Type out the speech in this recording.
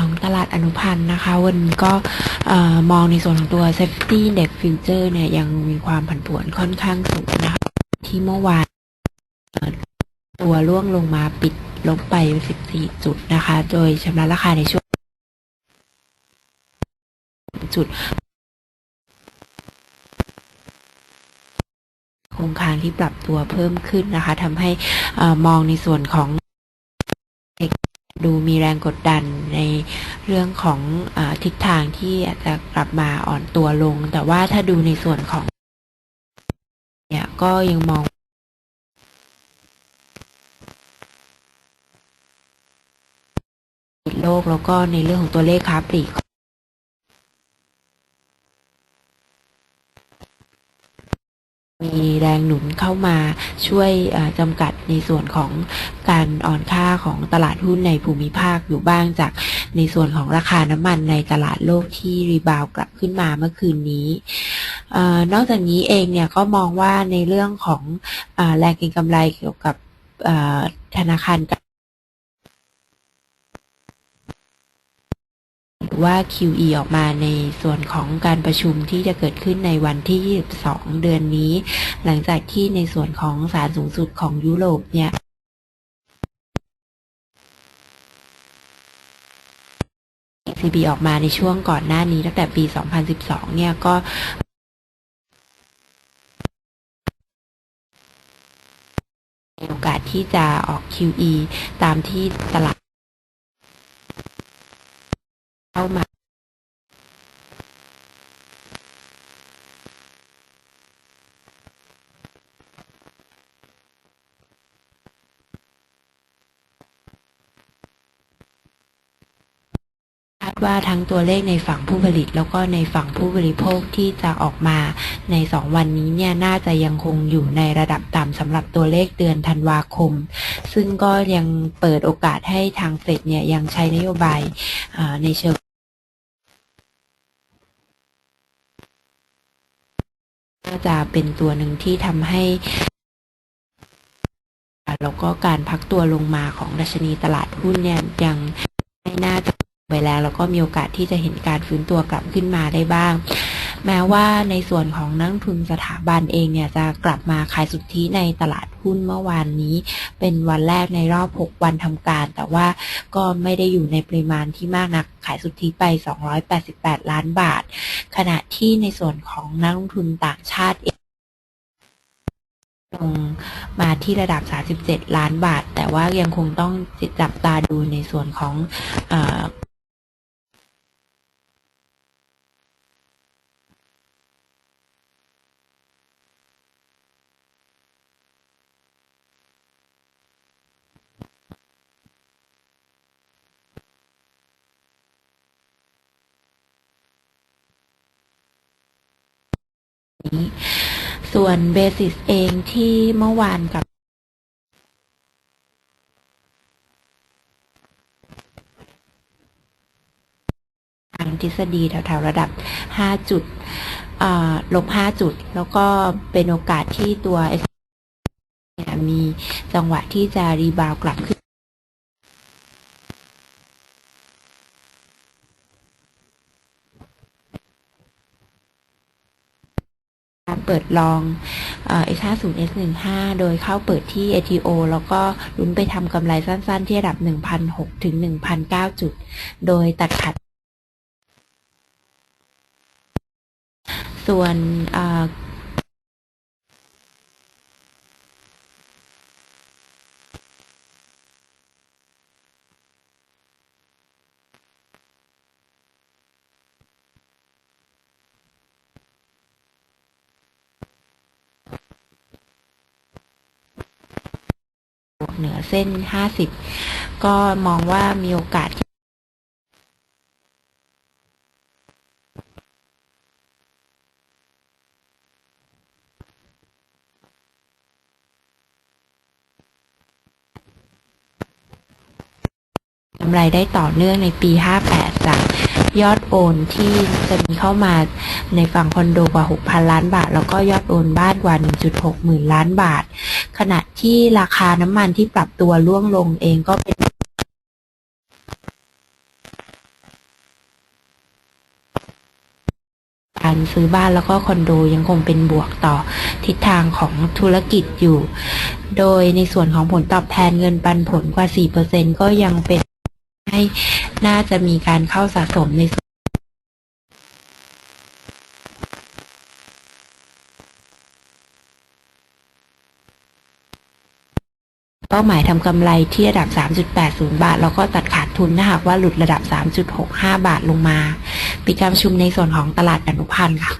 ของตลาดอนุพันธ์นะคะ วันนี้ก็มองในส่วนของตัว Safety Index Future เนี่ยยังมีความผันผวนค่อนข้างสูงนะคะ ที่เมื่อวานตัวร่วงลงมาปิดลบไป 14 จุดนะคะ โดยชำระราคาในช่วงจุด โครงค้างที่ปรับตัวเพิ่มขึ้นนะคะทำให้อมองในส่วนของ ดูมีแรงกดดันในเรื่องของอทิศทางที่อาจจะกลับมาอ่อนตัวลง แต่ว่าถ้าดูในส่วนของ เนี่ยก็ยังมองโลกแล้วก็ในเรื่องของตัวเลขค้าปลีก มี แรงหนุนเข้ามาช่วยจำกัดในส่วนของการอ่อนค่าของตลาดหุ้นในภูมิภาคอยู่บ้างจากในส่วนของราคาน้ำมันในตลาดโลกที่รีบาวกลับขึ้นมาเมื่อคืนนี้อนอกจากนี้เองเนี่ยก็มองว่าในเรื่องของอแรงเก็งกำไรเกี่ยวกับธนาคาร หรือ ว่า QE ออกมาในส่วนของการประชุมที่จะเกิดขึ้นในวันที่ 22 เดือนนี้ หลังจากที่ในส่วนของศาลสูงสุดของยุโรปเนี่ย ECB ออกมาในช่วงก่อนหน้านี้ตั้งแต่ปี 2012 เนี่ยก็มีโอกาสที่จะออก QE ตามที่ตลาด เข้ามาคาดว่าทั้งตัวเลขในฝั่งผู้ผลิตแล้วก็ในฝั่งผู้บริโภคที่จะออกมาใน 2 วันนี้เนี่ยน่าจะยังคงอยู่ในระดับต่ำสำหรับตัวเลขเดือนธันวาคม ซึ่งก็ยังเปิดโอกาสให้ทางเฟดเนี่ยยังใช้นโยบายในเชิง น่า จะเป็นตัวหนึ่งที่ทำให้แล้วก็การพักตัวลงมาของดัชนีตลาดหุ้นเนี่ยยังไม่น่าจะไปแล้วแล้วก็มีโอกาสที่จะเห็นการฟื้นตัวกลับขึ้นมาได้บ้าง แม้ว่าในส่วนของนักทุนสถาบันเองเนี่ยจะกลับมาขายสุทธิในตลาดหุ้นเมื่อวานนี้ เป็นวันแรกในรอบ 6 วันทำการ แต่ว่าก็ไม่ได้อยู่ในปริมาณที่มากนักขายสุทธิไป 288 ล้านบาท ขณะที่ในส่วนของนักลงทุนต่างชาติเองลงมาที่ระดับ 37 ล้านบาท แต่ว่ายังคงต้องจับตาดูในส่วนของ นี้ ส่วนเบสิสเองที่เมื่อวานกับทางทฤษฎีแถวๆระดับ 5 จุดลบ 5 จุด แล้วก็เป็นโอกาสที่ตัวเนี่ยมีจังหวะที่จะรีบาวกลับขึ้น การ เปิดลองเอ่อ S50 S15 โดยเข้าเปิดที่ ATO แล้วก็ลุ้นไปทำกำไรสั้นๆ ที่ระดับ1,006ถึง1,009จุด โดยตัดขาดส่วนเอ่อ เหนือเส้น 50 ก็มองว่ามีโอกาสกำไรได้ต่อเนื่องในปี 58 จากยอดโอนที่จะมีเข้ามาในฝั่งคอนโดกว่า 6,000 ล้านบาท แล้วก็ยอดโอนบ้านกว่า 1.6 หมื่นล้านบาท ขณะที่ราคาน้ำมันที่ปรับตัวร่วงลงเองก็เป็นการซื้อบ้านแล้วก็คอนโดยังคงเป็นบวกต่อทิศทางของธุรกิจอยู่ โดยในส่วนของผลตอบแทนเงินปันผลกว่า 4%ก็ยังเป็นให้น่าจะมีการเข้าสะสมในส่วน เป้าหมายทำกำไรที่ระดับ 3.80 บาท แล้วก็ตัดขาดทุนถ้าหากว่าหลุดระดับ 3.65 บาทลงมา ปิดการประชุมในส่วนของตลาดอนุพันธ์ค่ะ